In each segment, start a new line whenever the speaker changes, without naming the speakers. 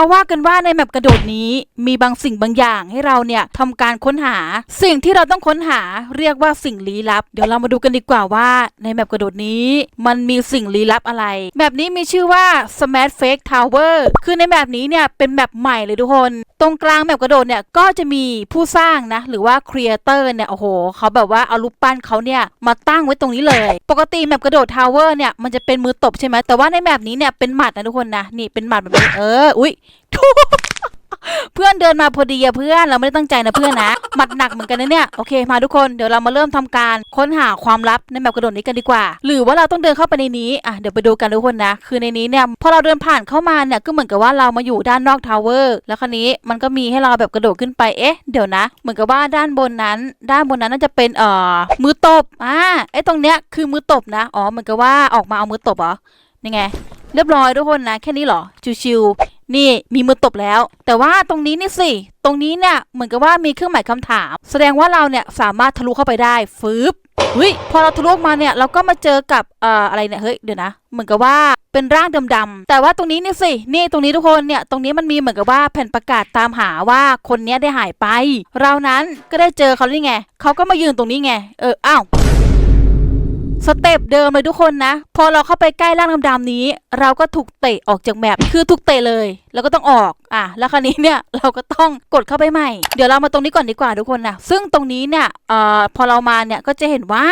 เขาว่ากันว่าในแมปกระโดดนี้มีบางสิ่งบางอย่างให้เราเนี่ยทำการค้นหา สิ่งที่เราต้องค้นหาเรียกว่าสิ่งลี้ลับ เดี๋ยวเรามาดูกันดีกว่าว่าในแมปกระโดดนี้ มันมีสิ่งลี้ลับอะไรแบบนี้มีชื่อว่า Smart Fake Tower คือในแบบนี้เนี่ยเป็นแบบใหม่เลยทุกคน ตรงกลางแมปกระโดดเนี่ยก็จะมีผู้สร้างนะหรือว่าครีเอเตอร์เนี่ยโอ้โหเขาแบบว่าเอารูปปั้นเขาเนี่ยมาตั้งไว้ตรงนี้เลย ปกติแมปกระโดดทาวเวอร์เนี่ยมันจะเป็นมือตบใช่ไหมแต่ว่าในแมปนี้เนี่ยเป็นหมัดนะทุกคนนะนี่เป็นหมัดแบบนี้เอออุ้ยเพื่อนเดินมาพอดีอะเพื่อนเราไม่ได้ตั้งใจนะเพื่อนนะหมัดหนักเหมือนกันนะเนี่ยโอเคมาทุกคนเดี๋ยวเรามาเริ่มทำการค้นหาความลับในแมปกระโดดนี้กันดีกว่า หรือว่าเราต้องเดินเข้าไปในนี้อะเดี๋ยวไปดูกันทุกคนนะ คือในนี้เนี่ยพอเราเดินผ่านเข้ามาเนี่ยก็เหมือนกับว่าเรามาอยู่ด้านนอกทาวเวอร์แล้วคราวนี้มันก็มีให้เราแบบกระโดดขึ้นไปเอ๊ะเดี๋ยวนะ เหมือนกับว่าด้านบนนั้น ด้านบนนั้นน่าจะเป็นเอ่อมือตบอ่าไอ้ตรงเนี้ยคือมือตบนะอ๋อเหมือนกับว่าออกมาเอามือตบเหรอนี่ไงเรียบร้อยทุกคนนะแค่นี้หรอชิวๆ นี่มีมือตบแล้ว แต่ว่าตรงนี้นี่สิ ตรงนี้เนี่ยเหมือนกับว่ามีเครื่องหมายคำถาม แสดงว่าเราเนี่ยสามารถทะลุเข้าไปได้ฟืบเฮ้ยพอเราทะลุมาเนี่ยเราก็มาเจอกับเอ่ออะไรเนี่ยเฮ้ยเดี๋ยวนะเหมือนกับว่าเป็นร่างดำๆแต่ว่าตรงนี้นี่สินี่ตรงนี้ทุกคนเนี่ยตรงนี้มันมีเหมือนกับว่าแผ่นประกาศตามหาว่าคนนี้ได้หายไป เรานั้นก็ได้เจอเขานี่ไงเขาก็มายืนตรงนี้ไงเอออ้าว สเต็ปเดิมเลยทุกคนนะ พอเราเข้าไปใกล้ร่างดำๆนี้ เราก็ถูกเตะออกจากแมปคือถูกเตะเลย แล้วก็ต้องออกอะแล้วคราวนี้เนี่ยเราก็ต้องกดเข้าไปใหม่ เดี๋ยวเรามาตรงนี้ก่อนดีกว่าทุกคนนะซึ่งตรงนี้เนี่ยเอ่อพอเรามาเนี่ยก็จะเห็นว่า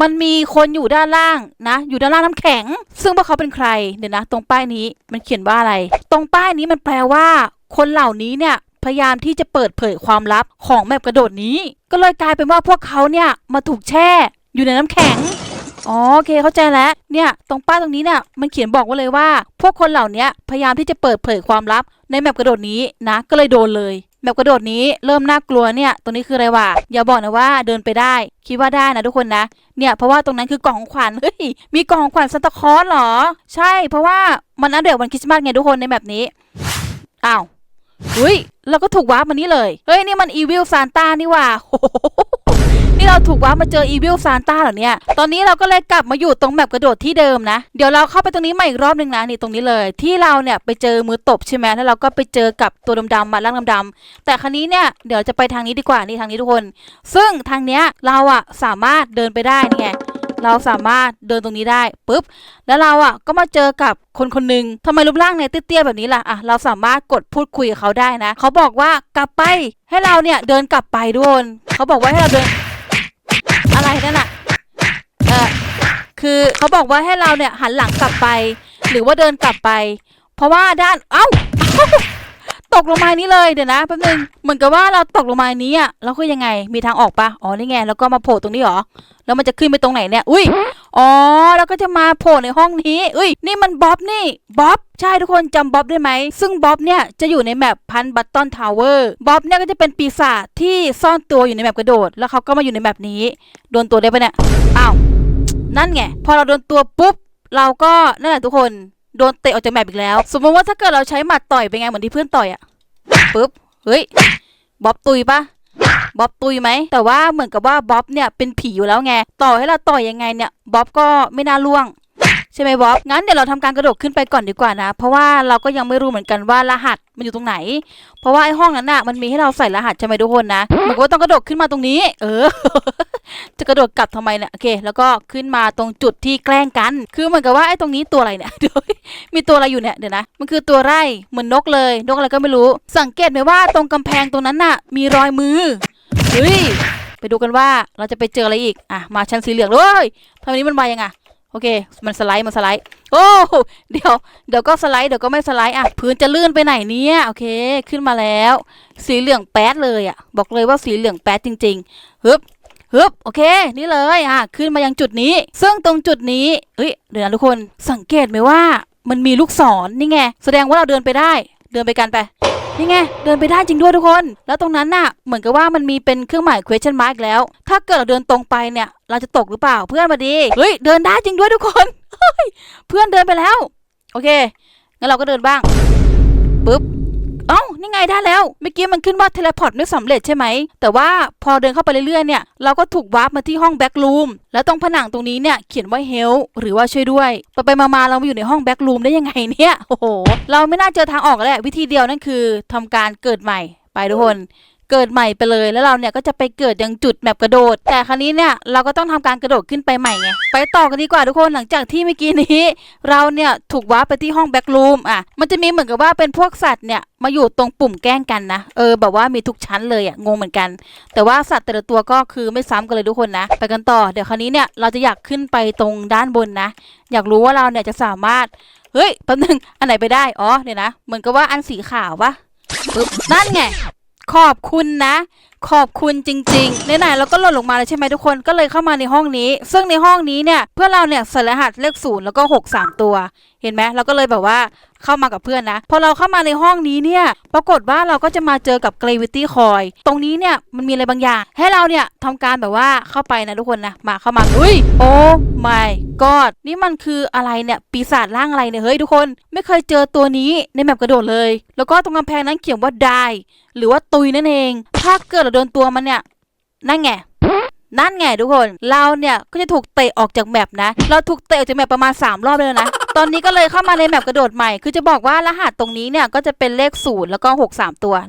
มันมีคนอยู่ด้านล่างนะ อยู่ด้านล่างน้ำแข็ง ซึ่งพว่าเขาเป็นใครเดี๋ยวนะ ตรงป้ายนี้มันเขียนว่าอะไร ตรงป้ายนี้มันแปลว่า คนเหล่านี้เนี่ยพยายามที่จะเปิดเผยความลับของแมปกระโดดนี้ ก็เลยกลายเป็นว่าพวกเขาเนี่ยมาถูกแช่อยู่ในน้ำแข็ง อ๋อโอเคเข้าใจแล้วเนี่ยตรงป้ายตรงนี้เนี่ยมันเขียนบอกไว้เลยว่า พวกคนเหล่านี้พยายามที่จะเปิดเผยความลับในแมปกระโดดนี้นะก็เลยโดนเลยแมปกระโดดนี้เริ่มน่ากลัวเนี่ยตรงนี้คืออะไรวะอย่าบอกนะว่าเดินไปได้ คิดว่าได้นะทุกคนนะเนี่ยเพราะว่าตรงนั้นคือกล่องของขวัญเฮ้ยมีกล่องของขวัญซันตาคลอสเหรอ ใช่เพราะว่ามันอัปเดตวันคริสต์มาสไงทุกคนในแบบนี้อ้าวอุ้ยเราก็ถูกวาร์ปมานี่เลยเฮ้ยนี่มันอีวิลซานต้านี่ว่าโห นี่เราถูกว่ามาเจออีวิลซานต้าเหรอเนี่ย ตอนนี้เราก็เลยกลับมาอยู่ตรงแมปกระโดดที่เดิมนะ เดี๋ยวเราเข้าไปตรงนี้ใหม่อีกรอบหนึ่งนะนี่ตรงนี้เลย ที่เราเนี่ยไปเจอมือตบใช่ไหมแล้วเราก็ไปเจอกับตัวดำๆมาล่างดำๆแต่ครั้นี้เนี่ยเดี๋ยวจะไปทางนี้ดีกว่านี่ทางนี้ทุกคน ซึ่งทางเนี้ยเราอะสามารถเดินไปได้นี่ไง เราสามารถเดินตรงนี้ได้ปุ๊บแล้วเราอะก็มาเจอกับคนคนหนึ่งทำไมรูปร่างเนี่ยเตี้ยๆแบบนี้ล่ะอะเราสามารถกดพูดคุยกับเขาได้นะ เขาบอกว่ากลับไปให้เราเนี่ยเดินกลับไปทุกคนเขาบอกว่าให้เราเดินอะไรนั่นอะเออคือเขาบอกว่าให้เราเนี่ยหันหลังกลับไป หรือว่าเดินกลับไป เพราะว่าด้านเอ้า ตกลงมานี้เลยเดี๋ยวนะแป๊บนึงเหมือนกับว่าเราตกลงมานี้อะแล้วคือยังไงมีทางออกปะอ๋อนี่ไงแล้วก็มาโผล่ตรงนี้เหรอแล้วมันจะขึ้นไปตรงไหนเนี่ยอุ้ยอ๋อแล้วก็จะมาโผล่ในห้องนี้อุ้ยนี่มันบ๊อบนี่บ๊อบใช่ทุกคนจำบ๊อบได้ไหม ซึ่งบ๊อบเนี่ยจะอยู่ในแมปพันบัตตอนทาวเวอร์บ๊อบเนี่ยก็จะเป็นปีศาจที่ซ่อนตัวอยู่ในแมปกระโดด แล้วเขาก็มาอยู่ในแมปนี้โดนตัวได้ปะเนี่ยอ้าวนั่นไงพอเราโดนตัวปุ๊บเราก็นั่นแหละทุกคน โดนเตะออกจากแมปอีกแล้ว สมมติว่าถ้าเกิดเราใช้หมัดต่อยเป็นไงเหมือนที่เพื่อนต่อยอะปุ๊บเฮ้ยบ๊อบตุยปะบ๊อบตุยไหมแต่ว่าเหมือนกับว่าบ๊อบเนี่ยเป็นผีอยู่แล้วไงต่อให้เราต่อยยังไงเนี่ยบ๊อบก็ไม่น่าล่วง ใช่ไหมบ๊อบงั้นเดี๋ยวเราทำการกระโดดขึ้นไปก่อนดีกว่านะ เพราะว่าเราก็ยังไม่รู้เหมือนกันว่ารหัสมันอยู่ตรงไหน เพราะว่าไอ้ห้องนั้นน่ะมันมีให้เราใส่รหัสใช่ไหมทุกคนนะมือนกับว่าต้องกระโดดขึ้นมาตรงนี้ เออ จะกระโดดกลับทำไมเนี่ยโอเค แล้วก็ขึ้นมาตรงจุดที่แกล้งกัน คือเหมือนกับว่าไอ้ตรงนี้ตัวอะไรเนี่ยเดี๋ยวมีตัวอะไรอยู่เนี่ยเดี๋ยวนะมันคือตัวไร่เหมือนนกเลยนกอะไรก็ไม่รู้ สังเกตไหมว่าตรงกำแพงตรงนั้นน่ะ มีรอยมือเฮ้ยไปดูกันว่าเราจะไปเจออะไรอีกอะมาชั้นสีเหลืองเลยทำไมนี้มันมายังอะ โอเค มันสไลด์มันสไลด์ โอ้เดี๋ยวเดี๋ยวก็สไลด์เดี๋ยวก็ไม่สไลด์อะพื้นจะลื่นไปไหนเนี่ยโอเคขึ้นมาแล้ว สีเหลืองแป๊ดเลยอะ บอกเลยว่าสีเหลืองแป๊ดจริงๆฮึบฮึบโอเค นี่เลยอะขึ้นมายังจุดนี้ ซึ่งตรงจุดนี้เฮ้ยเดี๋ยวนะทุกคนสังเกตไหมว่า มันมีลูกศรนี่ไงแสดงว่าเราเดินไปได้ เดินไปกันไป นี่ไงเดินไปได้จริงด้วยทุกคน แล้วตรงนั้นน่ะ เหมือนกับว่ามันมีเป็นเครื่องหมาย question mark อีกแล้ว ถ้าเกิดเราเดินตรงไปเนี่ย เราจะตกหรือเปล่าเพื่อนมาดีเฮ้ยเดินได้จริงด้วยทุกคนเฮ้ยเพื่อนเดินไปแล้ว โอเคงั้นเราก็เดินบ้างปึ๊บ เอ้า นี่ไงได้แล้ว เมื่อกี้มันขึ้นว่าเทเลพอร์ตนึกสำเร็จใช่ไหม แต่ว่าพอเดินเข้าไปเรื่อยๆ เนี่ย เราก็ถูกวาร์ปมาที่ห้องแบ็กรูม แล้วตรงผนังตรงนี้เนี่ย เขียนว่าเฮลหรือว่าช่วยด้วย ไปไปมาๆ เรามาอยู่ในห้องแบ็กรูมได้ยังไงเนี่ย โอ้โห เราไม่น่าเจอทางออกแล้วแหละวิธีเดียวนั่นคือทำการเกิดใหม่ ไปทุกคน เกิดใหม่ไปเลยแล้วเราเนี่ยก็จะไปเกิดยังจุดแมปกระโดด แต่ครั้นี้เนี่ยเราก็ต้องทำการกระโดดขึ้นไปใหม่ไงไปต่อกันดีกว่าทุกคนหลังจากที่เมื่อกี้นี้ เราเนี่ยถูกว้าไปที่ห้องแบ็กรูมอะมันจะมีเหมือนกับว่าเป็นพวกสัตว์เนี่ยมาอยู่ตรงปุ่มแกล้งกันนะเออแบบว่ามีทุกชั้นเลยอะงงเหมือนกัน แต่ว่าสัตว์แต่ละตัวก็คือไม่ซ้ำกันเลยทุกคนนะไปกันต่อเดี๋ยวครั้นี้เนี่ยเราจะอยากขึ้นไปตรงด้านบนนะ อยากรู้ว่าเราเนี่ยจะสามารถเฮ้ยแป๊บนึงอันไหนไปได้อ๋อเดี๋ยวนะเหมือนกับว่าอันสีขาวปะนั่นไง ขอบคุณนะ ขอบคุณจริงๆไหนๆเราก็หล่นลงมาแล้วใช่ไหมทุกคนก็เลยเข้ามาในห้องนี้ ซึ่งในห้องนี้เนี่ยเพื่อนเราเนี่ยใส่รหัสเลขศูนย์แล้วก็หกสามตัว เห็นไหมเราก็เลยแบบว่า เข้ามากับเพื่อนนะ พอเราเข้ามาในห้องนี้เนี่ย ปรากฏว่าเราก็จะมาเจอกับ gravity coil ตรงนี้เนี่ยมันมีอะไรบางอย่าง ให้เราเนี่ยทำการแบบว่าเข้าไปนะทุกคนนะ มาเข้ามา อุ้ย โอ้ my god นี่มันคืออะไรเนี่ย ปีศาจร่างอะไรเนี่ย เฮ้ยทุกคน ไม่เคยเจอตัวนี้ในแมปกระโดดเลย แล้วก็ตรงกำแพงนั้นเขียนว่า die หรือว่าตุยนั่นเอง ถ้าเกิดเราโดนตัวมันเนี่ย นั่นไงนั่นไงทุกคน เราเนี่ยก็จะถูกเตะออกจากแมปนะ เราถูกเตะออกจากแมปประมาณ 3 รอบเลยนะ ตอนนี้ก็เลยเข้ามาในแมปกระโดดใหม่ คือจะบอกว่ารหัสตรงนี้เนี่ยก็จะเป็นเลขศูนย์แล้วก็ 6 3 ตัว 1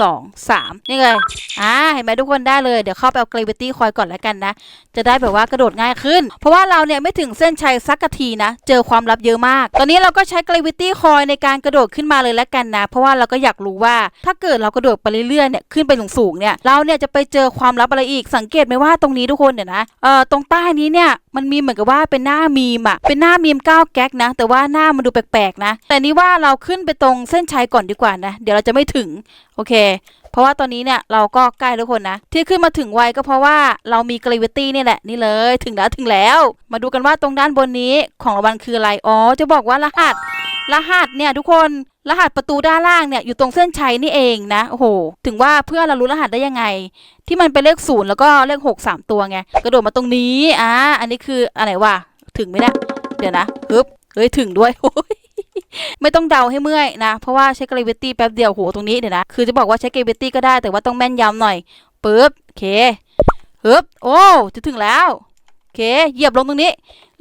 2 3 นี่เลย อ่า เห็นไหมทุกคนได้เลย เดี๋ยวเข้าไปเอา gravity coil ก่อนแล้วกันนะ จะได้แบบว่ากระโดดง่ายขึ้น เพราะว่าเราเนี่ยไม่ถึงเส้นชัยสักทีนะ เจอความลับเยอะมาก ตอนนี้เราก็ใช้ gravity coil ในการกระโดดขึ้นมาเลยแล้วกันนะ เพราะว่าเราก็อยากรู้ว่า ถ้าเกิดเรากระโดดไปเรื่อยๆ เนี่ย ขึ้นไปสูงๆ เนี่ย เราเนี่ยจะไปเจอความลับอะไรอีก สังเกตไหมว่าตรงนี้ทุกคนเนี่ยนะ เอ่อ ตรงใต้นี้เนี่ยมันมีเหมือนกับว่าเป็นหน้ามีมอะเป็นหน้ามีมก้าวแก๊กนะ แต่ว่าหน้ามันดูแปลกๆนะ แต่นี่ว่าเราขึ้นไปตรงเส้นชัยก่อนดีกว่านะ เดี๋ยวเราจะไม่ถึง โอเค เพราะว่าตอนนี้เนี่ยเราก็ใกล้ทุกคนนะ ที่ขึ้นมาถึงไวก็เพราะว่าเรามี gravity นี่แหละ นี่เลย ถึงแล้วถึงแล้ว มาดูกันว่าตรงด้านบนนี้ของรางวัลคืออะไร อ๋อ จะบอกว่ารหัส รหัสเนี่ยทุกคน รหัสประตูด้านล่างเนี่ยอยู่ตรงเส้นชัยนี่เองนะโอ้โห ถึงว่าเพื่อเรารู้รหัสได้ยังไง ที่มันเป็นเลขศูนย์แล้วก็เลขหกสามตัวไงกระโดดมาตรงนี้อ่าอันนี้คืออะไรวะถึงไหมเนี่ยเดี๋ยวนะฮึบเฮ้ยถึงด้วยโอ้ยไม่ต้องเดาให้เมื่อยนะ เพราะว่าใช้ gravity แป๊บเดียวโหตรงนี้เดี๋ยวนะ คือจะบอกว่าใช้ gravity ก็ได้แต่ว่าต้องแม่นยำหน่อยปึ๊บโอเคฮึบโอ้จะถึงแล้วโอเคเหยียบลงตรงนี้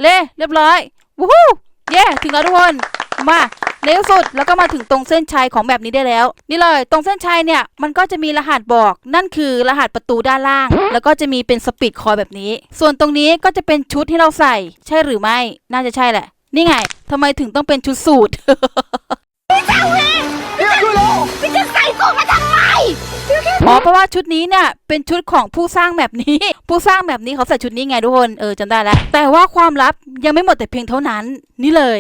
เล่เรียบร้อยวู้ฮู้เย้ถึงแล้วทุกคนมา เร็วสุดแล้วก็มาถึงตรงเส้นชัยของแบบนี้ได้แล้ว นี่เลยตรงเส้นชัยเนี่ยมันก็จะมีรหัสบอก นั่นคือรหัสประตูด้านล่าง แล้วก็จะมีเป็นสปีดคอยแบบนี้ ส่วนตรงนี้ก็จะเป็นชุดที่เราใส่ ใช่หรือไม่ น่าจะใช่แหละ นี่ไงทำไมถึงต้องเป็นชุดสูท
พี่จะใส่สูทมาทำไม
อ๋อเพราะว่าชุดนี้เนี่ยเป็นชุดของผู้สร้างแบบนี้ ผู้สร้างแบบนี้เขาใส่ชุดนี้ไงทุกคนเออจำได้แล้วแต่ว่าความลับยังไม่หมดแต่เพียงเท่านั้น นี่เลย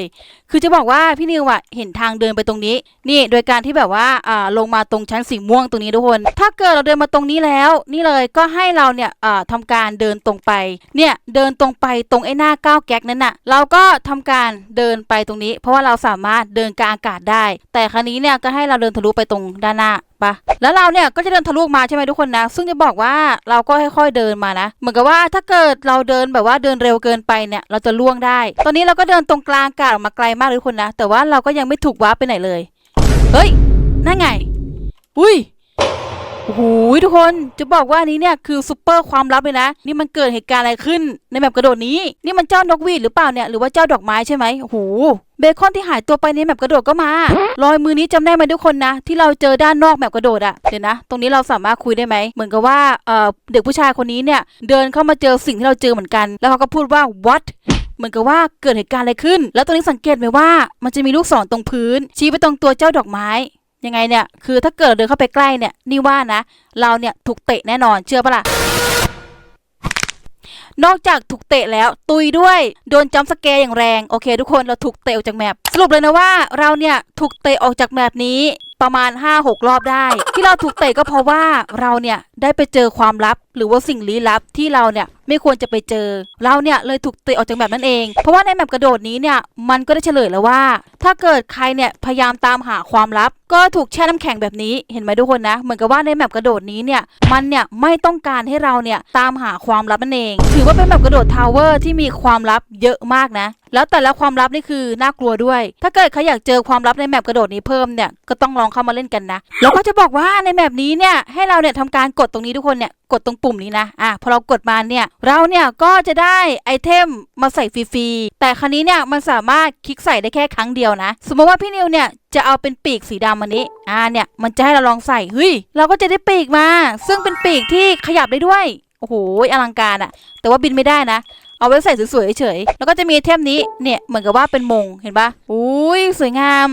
คือจะบอกว่าพี่นิวอะเห็นทางเดินไปตรงนี้ นี่โดยการที่แบบว่าอ่าลงมาตรงชั้นสีม่วงตรงนี้ทุกคน ถ้าเกิดเราเดินมาตรงนี้แล้ว นี่เลยก็ให้เราเนี่ยอ่าทำการเดินตรงไป เนี่ยเดินตรงไปตรงไอ้หน้าก้าวแก๊กนั้นน่ะ เราก็ทำการเดินไปตรงนี้ เพราะว่าเราสามารถเดินกลางอากาศได้ แต่ครั้นี้เนี่ยก็ให้เราเดินทะลุไปตรงด้านหน้าปะแล้วเราเนี่ยก็จะเดินทะลุมาใช่ไหมทุกคนนะ ซึ่งจะบอกว่าเราก็ค่อยๆเดินมานะ เหมือนกับว่าถ้าเกิดเราเดินแบบว่าเดินเร็วเกินไปเนี่ยเราจะล่วงได้ ตอนนี้เราก็เดินตรงกลางอากาศออกมาไกลมากเลยคนนะ แต่ว่าเราก็ยังไม่ถูกว้าร์ปไปไหนเลย เฮ้ย นั่นไง อุ้ยโอ้โหทุกคน จะบอกว่าอันนี้เนี่ยคือซูเปอร์ความลับเลยนะ นี่มันเกิดเหตุการณ์อะไรขึ้นในแบบกระโดดนี้ นี่มันเจ้านกหวีดหรือเปล่าเนี่ย หรือว่าเจ้าดอกไม้ใช่ไหมโอ้โห เบคอนที่หายตัวไปในแบบกระโดดก็มา รอยมือนี้จำได้ไหมทุกคนนะ ที่เราเจอด้านนอกแบบกระโดดอะเดี๋ยวนะ ตรงนี้เราสามารถคุยได้ไหม เหมือนกับว่า เอ่อ เด็กผู้ชายคนนี้เนี่ย เดินเข้ามาเจอสิ่งที่เราเจอเหมือนกัน แล้วเขาก็พูดว่า what เหมือนกับว่าเกิดเหตุการณ์อะไรขึ้น แล้วตรงนี้สังเกตไหมว่ามันจะมีลูกศรตรงพื้น ชี้ไปตรงตัวเจ้าดอกไม้ยังไงเนี่ย คือถ้าเกิดเดินเข้าไปใกล้เนี่ย นี่ว่านะ เราเนี่ยถูกเตะแน่นอน เชื่อปะล่ะ นอกจากถูกเตะแล้วตุยด้วย โดนจัมสแกร์อย่างแรง โอเค ทุกคนเราถูกเตะออกจากแมป สรุปเลยนะว่า เราเนี่ยถูกเตะออกจากแมปนี้ประมาณ 5-6 รอบได้ ที่เราถูกเตะก็เพราะว่าเราเนี่ยได้ไปเจอความลับหรือว่าสิ่งลี้ลับที่เราเนี่ยไม่ควรจะไปเจอ เราเนี่ยเลยถูกเตะออกจากแบบนั้นเอง เพราะว่าในแมปกระโดดนี้เนี่ยมันก็ได้เฉลยแล้วว่า ถ้าเกิดใครเนี่ยพยายามตามหาความลับ ก็ถูกแช่น้ำแข็งแบบนี้เห็นไหมทุกคนนะ เหมือนกับว่าในแมปกระโดดนี้เนี่ยมันเนี่ยไม่ต้องการให้เราเนี่ยตามหาความลับนั่นเอง ถือว่าเป็นแมปกระโดดทาวเวอร์ที่มีความลับเยอะมากนะ แล้วแต่ละความลับนี่คือน่ากลัวด้วย ถ้าเกิดใครอยากเจอความลับในแมปกระโดดนี้เพิ่มเนี่ยก็ต้องลองเข้ามาเล่นกันนะแล้วก็จะบอกว่าในแมปนี้เนี่ยให้เราเนี่ยทำการกดตรงนี้ทุกคนเนี่ย กดตรงปุ่มนี้นะอะพอเรากดมาเนี่ยเราเนี่ยก็จะได้ไอเทมมาใส่ฟรีๆแต่ครั้นี้เนี่ยมันสามารถคลิกใส่ได้แค่ครั้งเดียวนะ สมมติว่าพี่นิวเนี่ยจะเอาเป็นปีกสีดำอันนี้ อ่าเนี่ยมันจะให้เราลองใส่เฮ้ยเราก็จะได้ปีกมา ซึ่งเป็นปีกที่ขยับได้ด้วยโอ้โหอลังการอะแต่ว่าบินไม่ได้นะ เอาไว้ใส่สวยๆเฉยๆแล้วก็จะมีเทมนี้เนี่ยเหมือนกับว่าเป็นมงเห็นปะอุ้ยสวยงาม